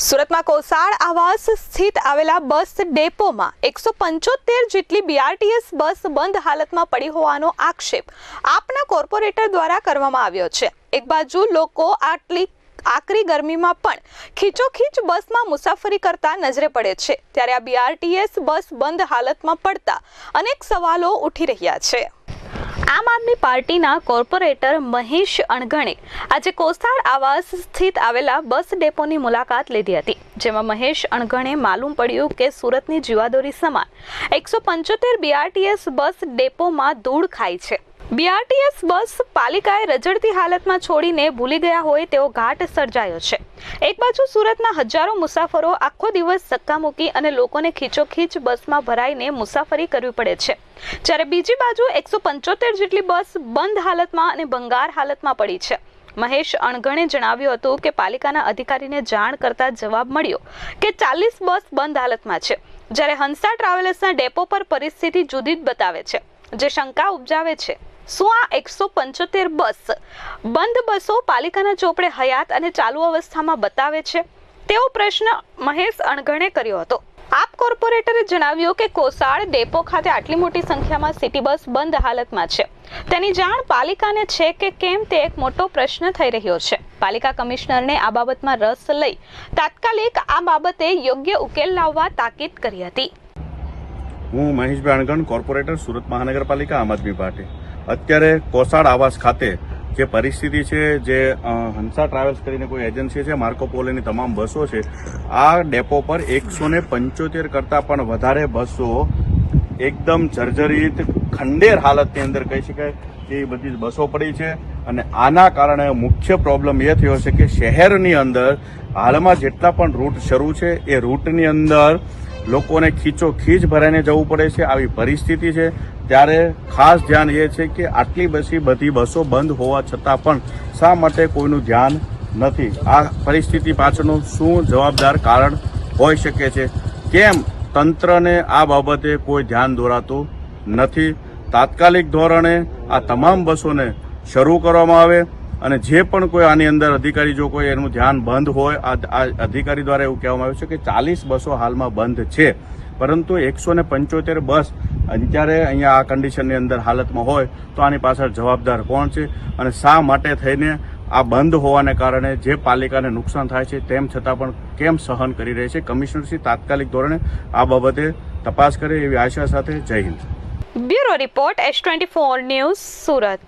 સુરતમાં કોસાળ આવાસ સ્થિત આવેલા બસ ડેપોમાં એકસો પંચોતેર જેટલી બીઆરટીએસ બસ બંધ હાલતમાં પડી હોવાનો આક્ષેપ આપના કોર્પોરેટર દ્વારા કરવામાં આવ્યો છે. એક બાજુ લોકો આટલી આકરી ગરમીમાં પણ ખીચોખીચ બસમાં મુસાફરી કરતા નજરે પડે છે. ત્યારે આ બીઆરટીએસ બસ બંધ હાલતમાં પડતા અનેક સવાલો ઉઠી રહ્યા છે. આમ આદમી પાર્ટીના કોર્પોરેટર મહેશ અણગણે આજે કોસ્તાળ આવાસ સ્થિત આવેલા બસ ડેપોની મુલાકાત લીધી હતી, જેમાં મહેશ અણગણે માલુમ પડ્યું કે સુરતની જીવાદોરી સમાન એકસો પંચોતેર બીઆરટીએસ બસ ડેપોમાં ધૂળ ખાય છે. બીઆરટીએસ બસ પાલિકાએ રજડતી હાલતમાં છોડીને ભૂલી ગયા હોય તેવો ઘાટ સર્જાયો છે. એક બાજુ સુરતના હજારો મુસાફરો આખો દિવસ ધક્કા મૂકી અને લોકોને ખીચોખીચ બસમાં ભરાઈને મુસાફરી કરવી પડે છે. જ્યારે બીજી બાજુ એકસો પંચોતેર જેટલી બસ બંધ હાલતમાં અને ભંગાર હાલતમાં પડી છે. મહેશ અણગણે જણાવ્યું હતું કે પાલિકાના અધિકારીને જાણ કરતા જવાબ મળ્યો કે ચાલીસ બસ બંધ હાલતમાં છે. જ્યારે હંસા ટ્રાવેલર્સના ડેપો પર પરિસ્થિતિ જુદી જ બતાવે છે. જે શંકા ઉપજાવે છે શું આ એકસો પંચોતેર બસ બંધ બસો પાલિકાના ચોપડે હયાત અને ચાલુ અવસ્થામાં બતાવે છે. તેવો પ્રશ્ન મહેશ અણગણે કર્યો હતો. આપ કોર્પોરેટરે જણાવ્યું કે કોસાળ ડેપો ખાતે આટલી મોટી સંખ્યામાં સિટી બસ બંધ હાલતમાં છે. તેની જાણ પાલિકાને છે કે કેમ તે એક મોટો પ્રશ્ન થઈ રહ્યો છે. પાલિકા કમિશનરને આ બાબતમાં રસ લઈ તાત્કાલિક આ બાબતે યોગ્ય ઉકેલ લાવવા તાકીદ કરી હતી. હું મહેશ અણગણ, કોર્પોરેટર, સુરત મહાનગરપાલિકા, આમ આદમી પાર્ટી. અત્યારે કોસાડ આવાસ ખાતે જે પરિસ્થિતિ છે, જે હંસા ટ્રાવેલ્સ કરીને કોઈ એજન્સી છે, માર્કો પોલોની તમામ બસો છે, આ ડેપો પર એકસો ને પંચોતેર કરતાં પણ વધારે બસો એકદમ જર્જરિત ખંડેર હાલતની અંદર કહી શકાય કે એ બધી બસો પડી છે. અને આના કારણે મુખ્ય પ્રોબ્લેમ એ થયો છે કે શહેરની અંદર હાલમાં જેટલા પણ રૂટ શરૂ છે, એ રૂટની અંદર લોકોને ખીચો ખીચ ભરાઈને જવું પડે છે. આવી પરિસ્થિતિ છે. ત્યારે ખાસ ધ્યાન એ છે કે આટલી બસી બધી બસો બંધ હોવા છતાં પણ શા માટે કોઈનું ધ્યાન નથી? આ પરિસ્થિતિ પાછળનું શું જવાબદાર કારણ હોઈ શકે છે? કેમ તંત્રને આ બાબતે કોઈ ધ્યાન દોરાતું નથી? તાત્કાલિક ધોરણે આ તમામ બસોને શરૂ કરવામાં આવે. અને જે પણ કોઈ આની અંદર અધિકારી જો કોઈ એનું ધ્યાન બંધ હોય, આ અધિકારી દ્વારા એવું કહેવામાં આવ્યું છે કે ચાલીસ બસો હાલમાં બંધ છે. પરંતુ એકસો ને પંચોતેર બસ અત્યારે અહીંયા આ કન્ડિશનની અંદર હાલતમાં હોય, તો આની પાછળ જવાબદાર કોણ છે? અને શા માટે થઈને આ બંધ હોવાને કારણે જે પાલિકાને નુકસાન થાય છે તેમ છતાં પણ કેમ સહન કરી રહી છે? કમિશનરશ્રી તાત્કાલિક ધોરણે આ બાબતે તપાસ કરે એવી આશા સાથે જય Hind. Bureau report S twenty four news Surat.